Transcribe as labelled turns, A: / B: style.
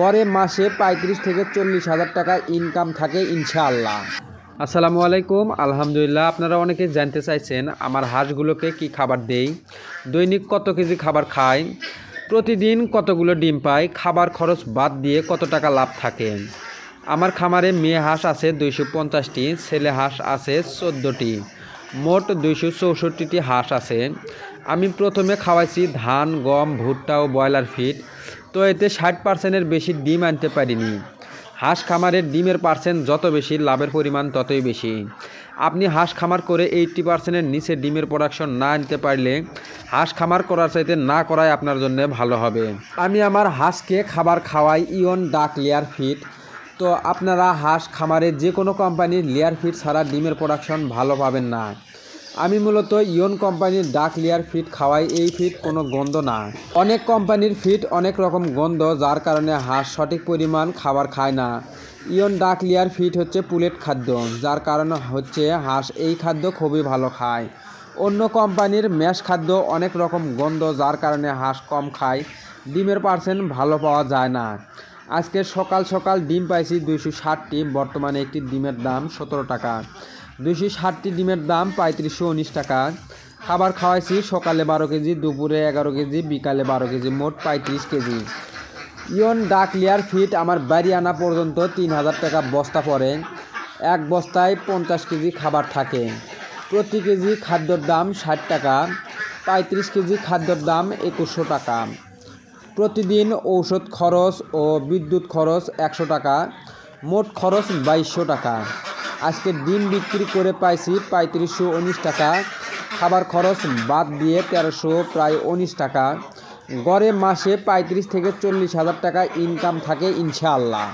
A: গড়ে মাসে পঁয়ত্রিশ থেকে চল্লিশ হাজার টাকা ইনকাম থাকে, ইনশাআল্লাহ। আসসালামু আলাইকুম। আলহামদুলিল্লাহ, আপনারা অনেকে জানতে চাইছেন আমার হাঁসগুলোকে কি খাবার দেই? দৈনিক কত কেজি খাবার খায় প্রতিদিন কতগুলো ডিম পায় খাবার খরচ বাদ দিয়ে কত টাকা লাভ থাকে? আমার খামারে মেয়ে হাঁস আছে দুইশো পঞ্চাশটি, ছেলে হাঁস আছে চোদ্দোটি, মোট দুইশো চৌষট্টিটি হাঁস আছে। আমি প্রথমে খাওয়াইছি ধান, গম, ভুট্টা ও ব্রয়লার ফিড। তো এতে ষাট পার্সেন্টের বেশি ডিম আনতে পারিনি। হাঁস খামারের ডিমের পার্সেন্ট যত বেশি, লাভের পরিমাণ ততই বেশি। আপনি হাঁস খামার করে এইট্টি পার্সেন্টের নিচে ডিমের প্রোডাকশন না আনতে পারলে, হাঁস খামার করার চাইতে না করাই আপনার জন্য ভালো হবে। আমি আমার হাঁসকে খাবার খাওয়াই ইয়ন ডাক লেয়ার ফিট তো আপনারা হাঁস খামারে যে কোনো কোম্পানির লেয়ার ফিট ছাড়া ডিমের প্রোডাকশন ভালো পাবেন না। আমি মূলত ইয়ন কোম্পানির ডাক লেয়ার ফিড খাওয়াই, এই ফিড কোনো গন্ধ না। অনেক কোম্পানির ফিড অনেক রকম গন্ধ, যার কারণে হাঁস সঠিক পরিমাণ খাবার খায় না। ইয়ন ডাক লেয়ার ফিড হচ্ছে পুলেট খাদ্য, যার কারণে হচ্ছে হাঁস এই খাদ্য খুবই ভালো খায়। অন্য কোম্পানির ম্যাশ খাদ্য অনেক রকম গন্ধ, যার কারণে হাঁস কম খায়। ডিমের পার্সেন্ট ভালো পাওয়া যায় না। আজকে সকাল সকাল ডিম পাইছি দুইশো ষাটটি বর্তমানে একটি ডিমের দাম সতেরো টাকা। দুইশো ষাটটি ডিমের দাম পঁয়ত্রিশশো উনিশ টাকা। খাবার খাওয়াইছি সকালে বারো কেজি, দুপুরে এগারো কেজি, বিকালে বারো কেজি, মোট পঁয়ত্রিশ কেজি। ইয়ন ডাক লেয়ার ফিট আমার বাড়ি আনা পর্যন্ত তিন হাজার টাকা বস্তা পড়ে। এক বস্তায় পঞ্চাশ কেজি খাবার থাকে। প্রতি কেজি খাদ্যর দাম ষাট টাকা, পঁয়ত্রিশ কেজি খাদ্যর দাম একুশশো টাকা। প্রতিদিন ঔষধ খরচ ও বিদ্যুৎ খরচ একশো টাকা, মোট খরচ বাইশশো টাকা। আজকে ডিম বিক্রি করে পাইছি পঁয়ত্রিশশো উনিশ টাকা, খাবার খরচ বাদ দিয়ে তেরোশো প্রায় উনিশ টাকা। গড়ে মাসে পঁয়ত্রিশ থেকে চল্লিশ হাজার টাকা ইনকাম থাকে ইনশাআল্লাহ।